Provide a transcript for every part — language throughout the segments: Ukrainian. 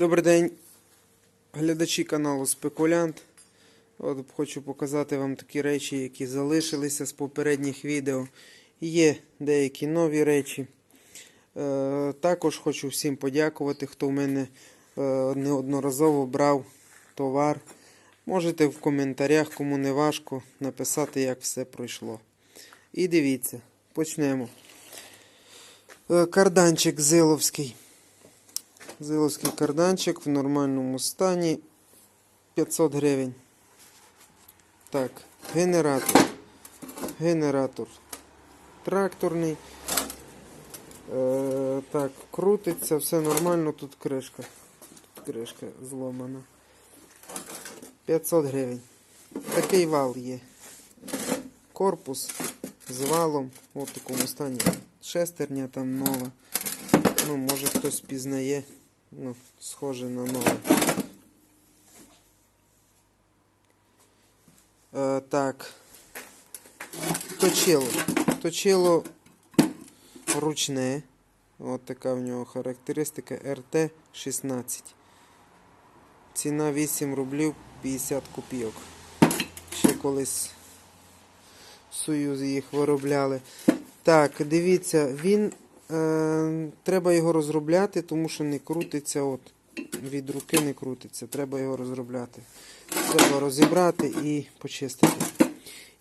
Добрий день, глядачі каналу Спекулянт. От хочу показати вам такі речі, які залишилися з попередніх відео. Є деякі нові речі. Е, також хочу всім подякувати, хто в мене е, неодноразово брав товар. Можете в коментарях, кому не важко, написати, як все пройшло. І дивіться, почнемо. Е, карданчик Зиловський. Зиловський карданчик в нормальному стані 500 гривень. Так, генератор. Генератор тракторний. Е, так, крутиться, все нормально, тут кришка. Тут кришка зломана. 500 гривень. Такий вал є. Корпус з валом. Ось в такому стані. Шестерня там нова. Ну, може хтось пізнає. Ну, схоже на нове. Е, так. Точило. Точило ручне. От така в нього характеристика РТ-16. Ціна 8 рублів 50 копійок. Ще колись в Союзі їх виробляли. Так, дивіться, він е, треба його розробляти, тому що не крутиться. От, від руки не крутиться. Треба його розробляти. Треба розібрати і почистити.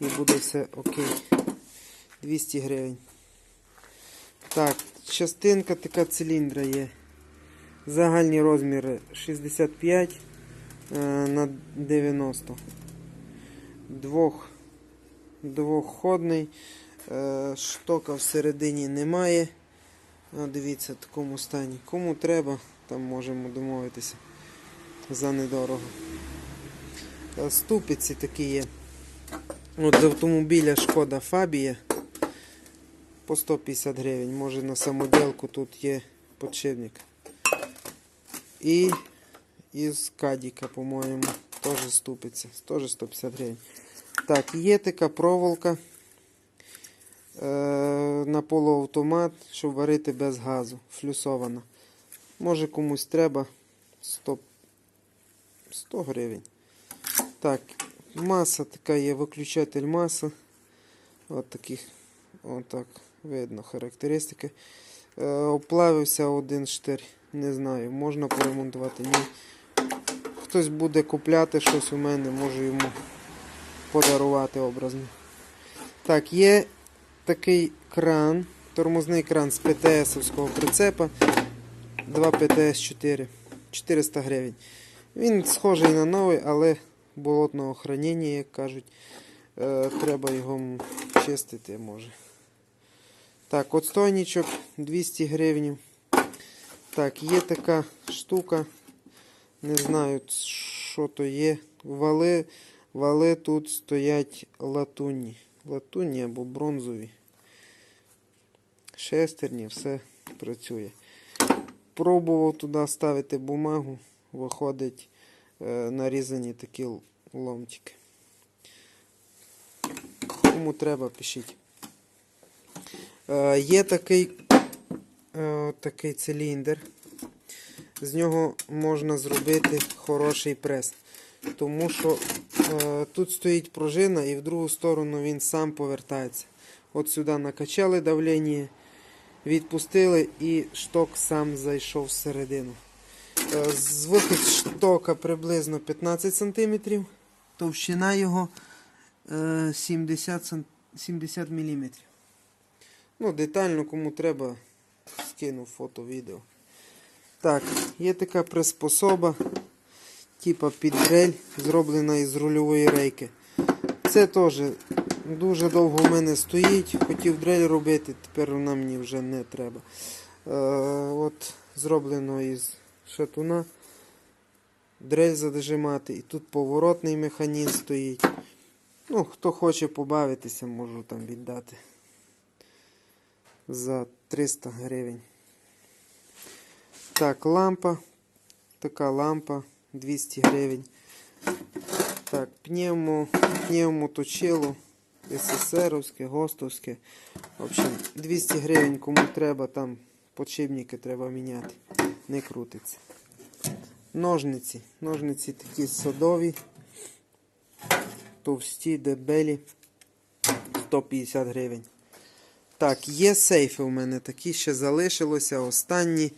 І буде все окей. 200 гривень. Так, частинка така циліндра є. Загальні розміри 65 е, на 90. Двох, двохходний. Е, штока всередині немає. А, дивіться, в такому стані. Кому треба, там можемо домовитися за недорого. Е, Ступиці такі є. От з автомобіля шкода Фабія по 150 гривень. Може на самоділку тут є подшипник. І із Кадіка, по-моєму, теж ступиться. Теж 150 гривень. Так, є така проволока на полуавтомат, щоб варити без газу. Флюсована. Може комусь треба 100, 100 гривень. Так, маса така є, виключатель маси. От таких, отак видно характеристики. Е, оплавився один штир. Не знаю, можна поремонтувати. Ні. Хтось буде купляти щось у мене, можу йому подарувати образно. Так, є такий кран, тормозний кран з ПТС-овського прицепа. 2 ПТС-4. 400 гривень. Він схожий на новий, але болотного хранення, як кажуть. Е, треба його чистити може. Так, отстойничок 200 гривень. Так, є така штука. Не знаю, що то є. Вали, вали тут стоять латунні. Латунні або бронзові. Шестерні, все працює. Пробував туди ставити бумагу, виходить е, нарізані такі ломтики. Кому треба, пишіть. Е, є такий, е, такий циліндр. З нього можна зробити хороший прес. Тому що тут стоїть пружина і в другу сторону він сам повертається. От сюди накачали давлення, відпустили і шток сам зайшов всередину. Е, з вихід штока приблизно 15 см. Товщина його е, 70, 70 мм. Ну, детально кому треба, скину фото, відео. Так, є така приспособа, типа під дрель, зроблена із рульової рейки. Це теж дуже довго в мене стоїть. Хотів дрель робити, тепер вона мені вже не треба. Е, от зроблено із шатуна. Дрель задержимати. І тут поворотний механізм стоїть. Ну, хто хоче побавитися, можу там віддати. За 300 гривень. Так, лампа. Така лампа 200 гривень. Так, пневмо, пневмоточило. СССРовське, ГОСТовське. В общем, 200 гривень кому треба, там подшипники треба міняти. Не крутиться. Ножниці. Ножниці такі садові, товсті, дебелі. 150 гривень. Так, є сейфи у мене такі ще залишилося. Останні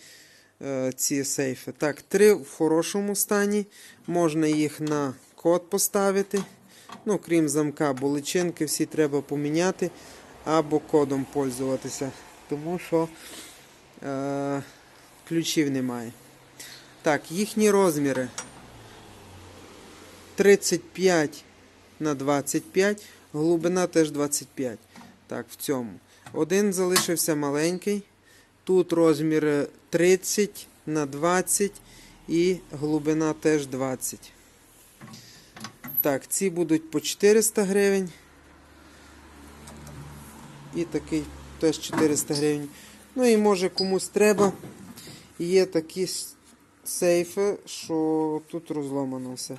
ці сейфи. Так, три в хорошому стані. Можна їх на код поставити. Ну, крім замка, бо личинки всі треба поміняти або кодом пользуватися. Тому що е, ключів немає. Так, їхні розміри 35 на 25, глибина теж 25. Так, в цьому. Один залишився маленький. Тут розмір 30 на 20 і глибина теж 20. Так, ці будуть по 400 гривень. І такий теж 400 гривень. Ну і може комусь треба. Є такі сейфи, що тут розломано все.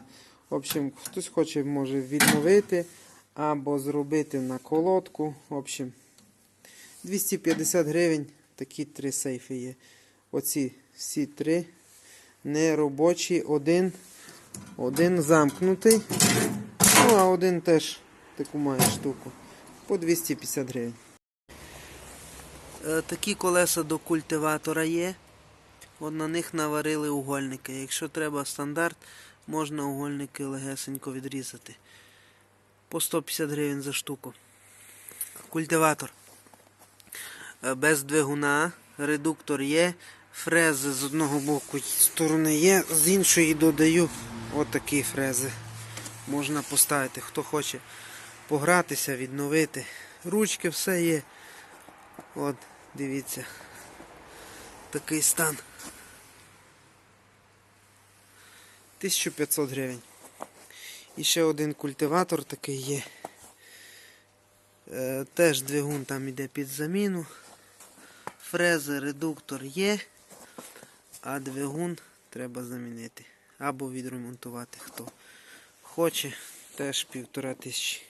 В общем, хтось хоче може відновити або зробити на колодку. В общем, 250 гривень такі три сейфи є. Оці всі три неробочі, один, один замкнутий. Ну, а один теж таку має штуку. По 250 гривень. Е, Такі колеса до культиватора є. От на них наварили угольники. Якщо треба стандарт, можна угольники легесенько відрізати. По 150 гривень за штуку. Культиватор. Е, Без двигуна, редуктор є, фрези з одного боку сторони є, з іншої додаю отакі фрези. Можна поставити, хто хоче погратися, відновити. Ручки, все є. От, дивіться. Такий стан. 1500 гривень. І ще один культиватор такий є. Е, теж двигун там іде під заміну. Фрези, редуктор є, а двигун треба замінити. Або відремонтувати хто хоче. Теж півтора тисячі.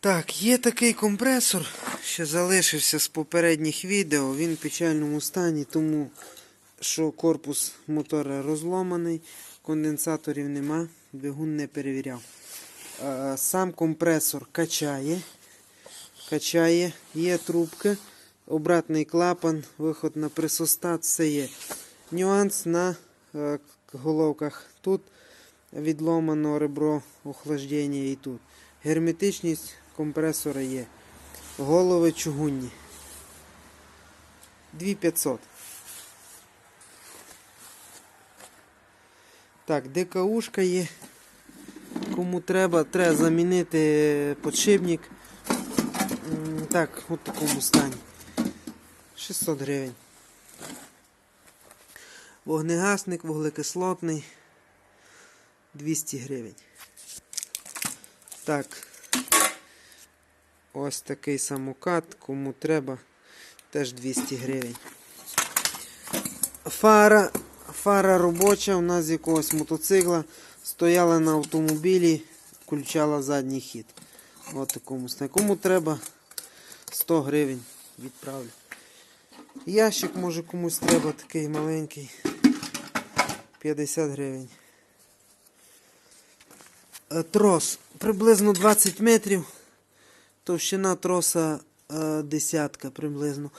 Так, є такий компресор, що залишився з попередніх відео. Він в печальному стані, тому що корпус мотора розломаний, конденсаторів нема, двигун не перевіряв. Е, Сам компресор качає, качає, є трубки, обратний клапан, виход на пресостат, все є. Нюанс на е, головках. Тут відломано ребро охлаждення і тут. Герметичність компресора є. Голови чугунні. 2500. Так, ДКУшка є. Кому треба, треба замінити подшипник. Так, от такому стані. 600 гривень. Вогнегасник, вуглекислотний. 200 гривень. Так. Ось такий самокат. Кому треба, теж 200 гривень. Фара. Фара робоча у нас з якогось мотоцикла. Стояла на автомобілі, включала задній хід. Ось такому. Кому треба 100 гривень відправлю. Ящик може комусь треба такий маленький. 50 гривень. Е, Трос приблизно 20 метрів. Товщина троса е, десятка приблизно.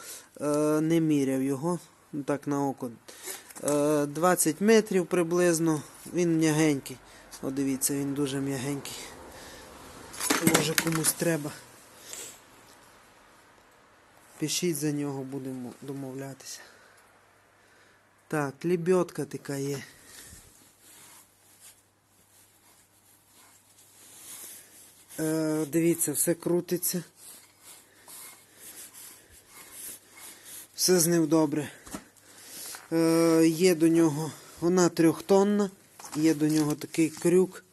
Е, не міряв його. ну Так на око. Е, 20 метрів приблизно. Він м'ягенький. О, дивіться, він дуже м'ягенький. Може комусь треба. Пишіть за нього, будемо домовлятися. Так, лебедка така є. Е, дивіться, все крутиться. Все з ним добре. Е, є до нього, вона трьохтонна, є до нього такий крюк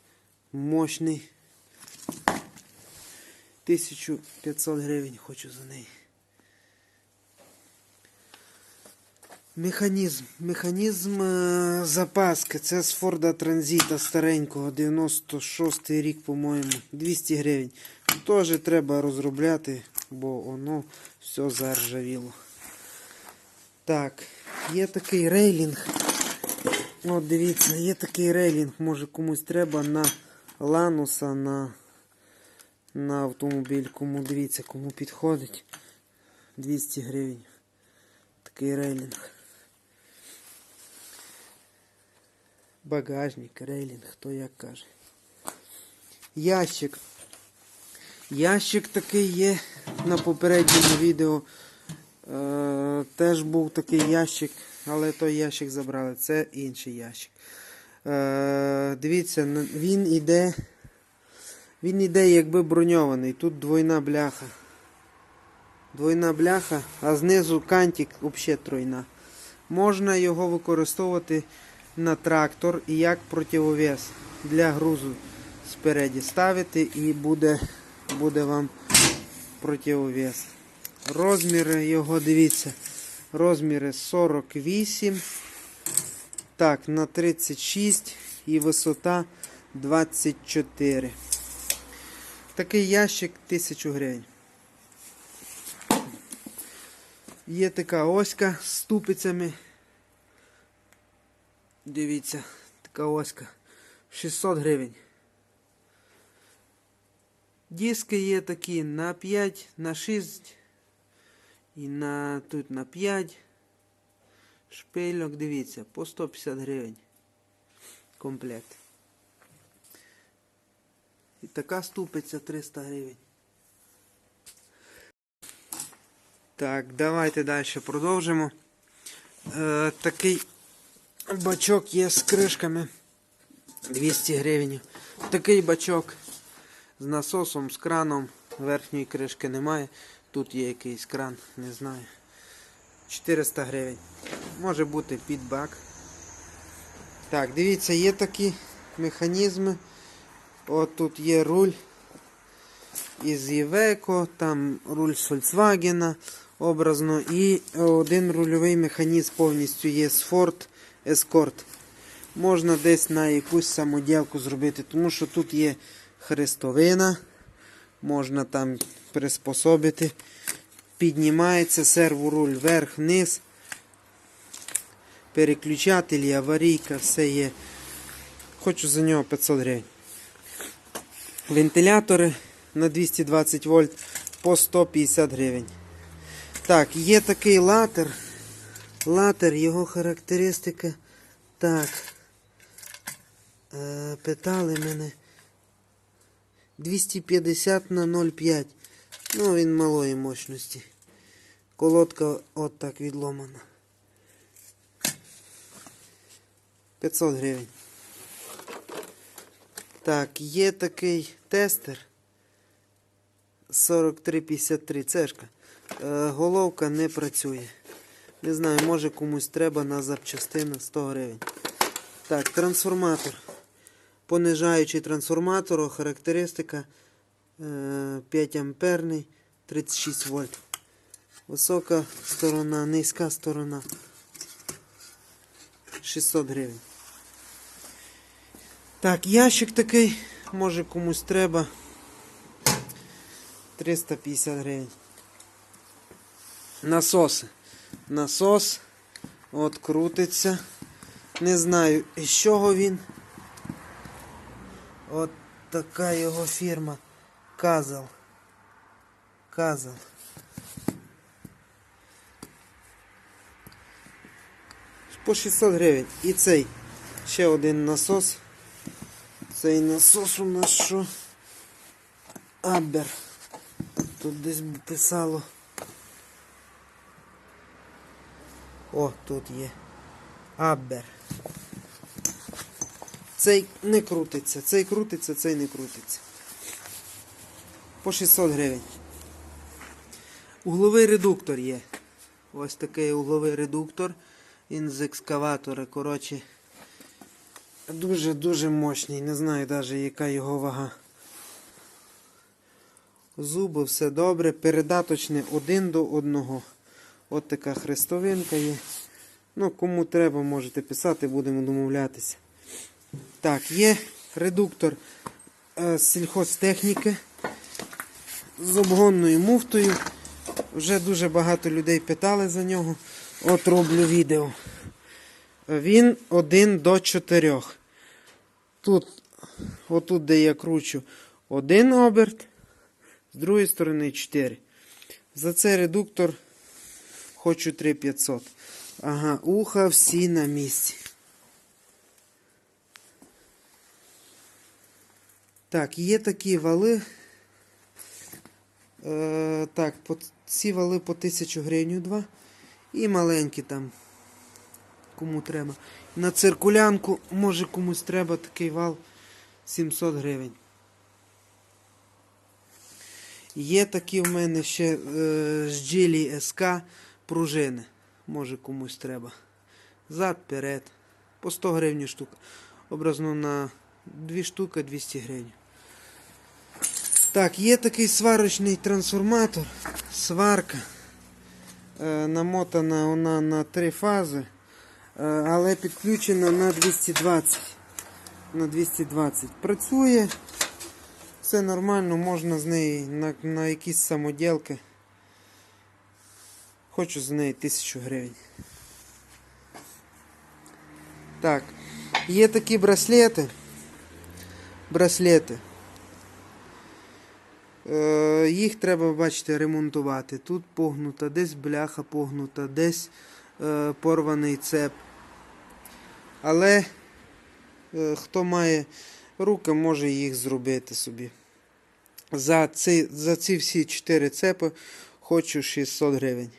мощний. 1500 гривень хочу за неї. Механізм. Механізм е, запаски. Це з Форда Транзита старенького, 96 й рік, по-моєму. 200 гривень. Теж треба розробляти, бо воно все заржавіло. Так, є такий рейлінг. От дивіться, є такий рейлінг, може комусь треба на лануса, на, на автомобіль. Кому дивіться, кому підходить. 200 гривень. Такий рейлінг. Багажник, рейлінг, хто як каже. Ящик. Ящик такий є на попередньому відео. Е, теж був такий ящик, але той ящик забрали. Це інший ящик. Е, дивіться, він іде. Він іде якби броньований. Тут двойна бляха. Двойна бляха, а знизу кантик взагалі тройна. Можна його використовувати на трактор і як противовес для грузу спереді ставити і буде, буде вам противовес. Розміри його, дивіться, розміри 48, так, на 36 і висота 24. Такий ящик 1000 гривень. Є така оська з ступицями. Дивіться, така оська. 600 гривень. Диски є такі на 5, на 6 і на тут на 5. Шпильок, дивіться, по 150 гривень. Комплект. І така ступиця 300 гривень. Так, давайте далі продовжимо. Е, такий бачок є з кришками. 200 гривень. Такий бачок з насосом, з краном. Верхньої кришки немає. Тут є якийсь кран, не знаю. 400 гривень. Може бути під бак. Так, дивіться, є такі механізми. От тут є руль із Iveco, там руль з Volkswagen образно. І один рульовий механізм повністю є з Ford Escort. Можна десь на якусь самоділку зробити, тому що тут є хрестовина, можна там приспособити. Піднімається серворуль вверх-вниз. Переключателі, аварійка, все є. Хочу за нього 500 гривень. Вентилятори на 220 вольт по 150 гривень. Так, є такий латер. Латер, його характеристика. Так. Е, питали мене. 250 на 0,5. Ну, він малої мощності. Колодка от так відломана. 500 гривень. Так, є такий тестер 4353 цешка. Е, головка не працює. Не знаю, може комусь треба на запчастини 100 гривень. Так, трансформатор. Понижаючий трансформатор, характеристика е, 5 амперний, 36 вольт. Висока сторона, низька сторона. 600 гривень. Так, ящик такий, може комусь треба. 350 гривень. Насоси. Насос. От крутиться. Не знаю, із чого він. От така його фірма. Казал. Казал. По 600 гривень. І цей. Ще один насос. Цей насос у нас що? Абер. Тут десь писало. О, тут є. Абер. Цей не крутиться, цей крутиться, цей не крутиться. По 600 гривень. Угловий редуктор є. Ось такий угловий редуктор. Він з екскаватора. Коротше. Дуже-дуже мощний. Не знаю навіть яка його вага. Зуби, все добре. Передаточне один до одного. От така хрестовинка є. Ну, кому треба, можете писати, будемо домовлятися. Так, є редуктор е, з сільхозтехніки з обгонною муфтою. Вже дуже багато людей питали за нього. От роблю відео. Він 1 до 4. Тут, отут, де я кручу, один оберт, з другої сторони 4. За цей редуктор хочу 3500. Ага, уха всі на місці. Так, є такі вали. Е, так, по, ці вали по 1000 гривень два. І маленькі там. Кому треба. На циркулянку, може комусь треба такий вал 700 гривень. Є такі в мене ще е, з Джилі СК пружини. Може комусь треба. Зад, перед. По 100 гривень штука. Образно на 2 штуки 200 гривень. Так, є такий сварочний трансформатор. Сварка. Е, намотана вона на три фази, е, але підключена на 220. На 220. Працює. Все нормально, можна з неї на, на якісь самоділки. Хочу за неї 1000 гривень. Так, є такі браслети. Браслети. Е, їх треба, бачите, ремонтувати. Тут погнута, десь бляха погнута, десь е, порваний цеп. Але е, хто має руки, може їх зробити собі. За ці, за ці всі 4 цепи хочу 600 гривень.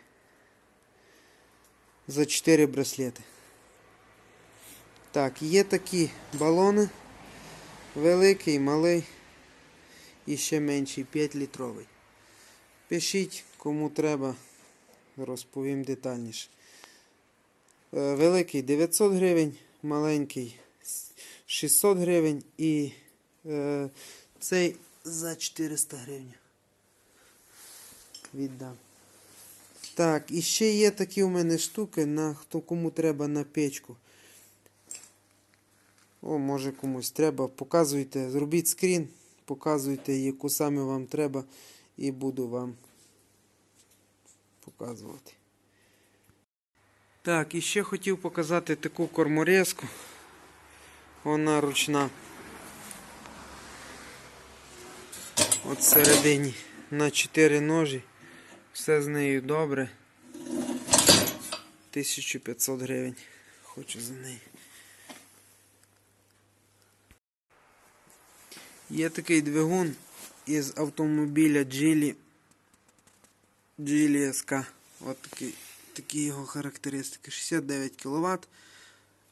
За 4 браслети. Так, є такі балони. Великий, малий і ще менший 5 літровий. Пишіть, кому треба, розповім детальніше. Е, Великий 900 гривень, маленький 600 гривень і е, цей за 400 гривень. Віддам. Так, і ще є такі у мене штуки, на хто кому треба на печку. О, може комусь треба. Показуйте, зробіть скрін, показуйте, яку саме вам треба, і буду вам показувати. Так, і ще хотів показати таку корморезку. Вона ручна. От всередині на 4 ножі. Все з нею добре. 1500 гривень. Хочу за неї. Є такий двигун із автомобіля Geely Geely SK. От такий, такі його характеристики. 69 кВт,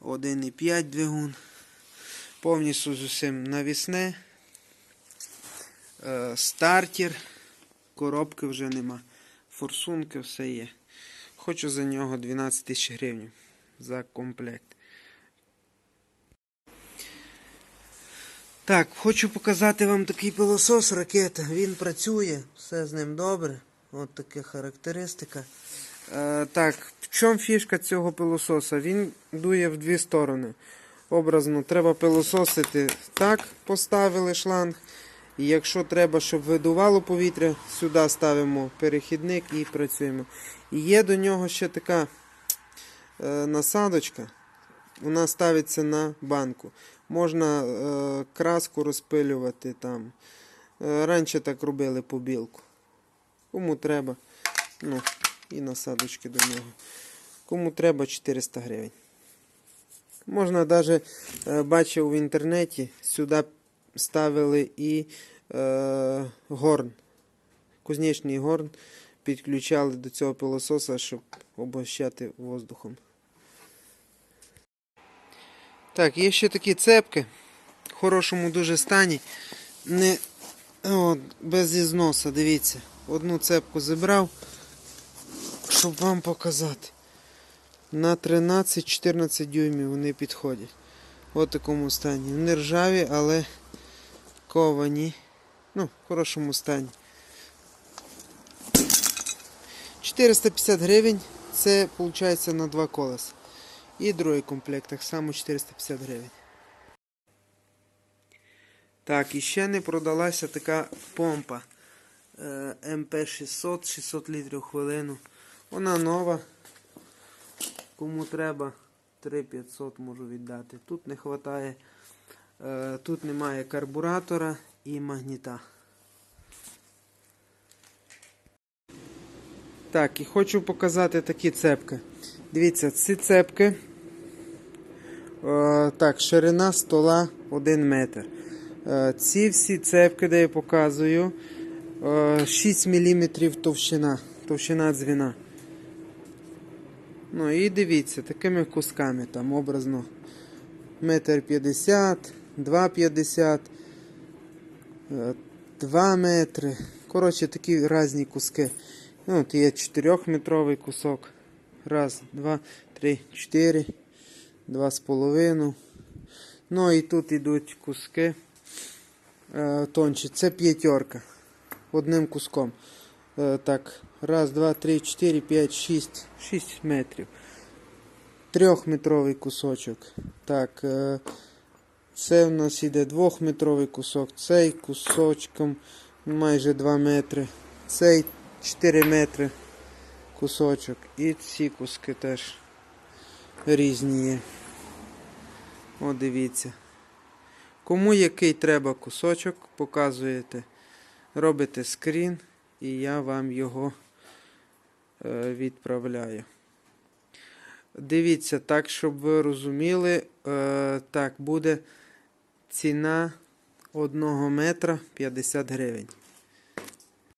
1,5 двигун. Повністю з усім навісне. Е, стартер. Коробки вже нема. Форсунки все є. Хочу за нього 12 тисяч гривень за комплект. Так, хочу показати вам такий пилосос ракета. Він працює, все з ним добре. От така характеристика. Е, так, в чому фішка цього пилососа? Він дує в дві сторони. Образно, треба пилососити так, поставили шланг. І якщо треба, щоб видувало повітря, сюди ставимо перехідник і працюємо. І є до нього ще така е, насадочка. Вона ставиться на банку. Можна е, краску розпилювати там. Е, раніше так робили побілку. Кому треба. Ну, і насадочки до нього. Кому треба 400 гривень. Можна навіть, е, бачив в інтернеті, сюди ставили і е, горн. Кузнечний горн підключали до цього пилососа, щоб обощати воздухом. Так, є ще такі цепки в хорошому дуже стані. Не от, без ізноса, дивіться. Одну цепку зібрав, щоб вам показати. На 13-14 дюймів вони підходять. От такому стані. Вони ржаві, але ковані. Ну, в хорошому стані. 450 гривень. Це виходить на два колеса. І другий комплект, так само 450 гривень. Так, і ще не продалася така помпа е, МП600, 600 літрів хвилину. Вона нова. Кому треба, 3500 можу віддати. Тут не вистачає, тут немає карбуратора і магніта. Так, і хочу показати такі цепки. Дивіться, ці цепки. Е, так, ширина стола 1 метр. Е, ці всі цепки, де я показую, е, 6 мм товщина, товщина дзвіна. Ну і дивіться, такими кусками там образно. Метр 50, 2,50, 2 метри. Коротше, такі різні куски. Ну, от є 4-метровий кусок. Раз, два, три, чотири, два з половиною. Ну і тут йдуть куски е, тонші. Це п'ятерка. Одним куском. Е, так, раз, два, три, чотири, п'ять, шість. Шість метрів. Трьохметровий кусочок. Так, е, це в нас іде двохметровий кусок. Цей кусочком майже 2 метри. Цей 4 метри кусочок. І ці куски теж різні є. О, дивіться. Кому який треба кусочок, показуєте, робите скрін, і я вам його е, відправляю. Дивіться, так, щоб ви розуміли, е, так, буде ціна 1 метра 50 гривень.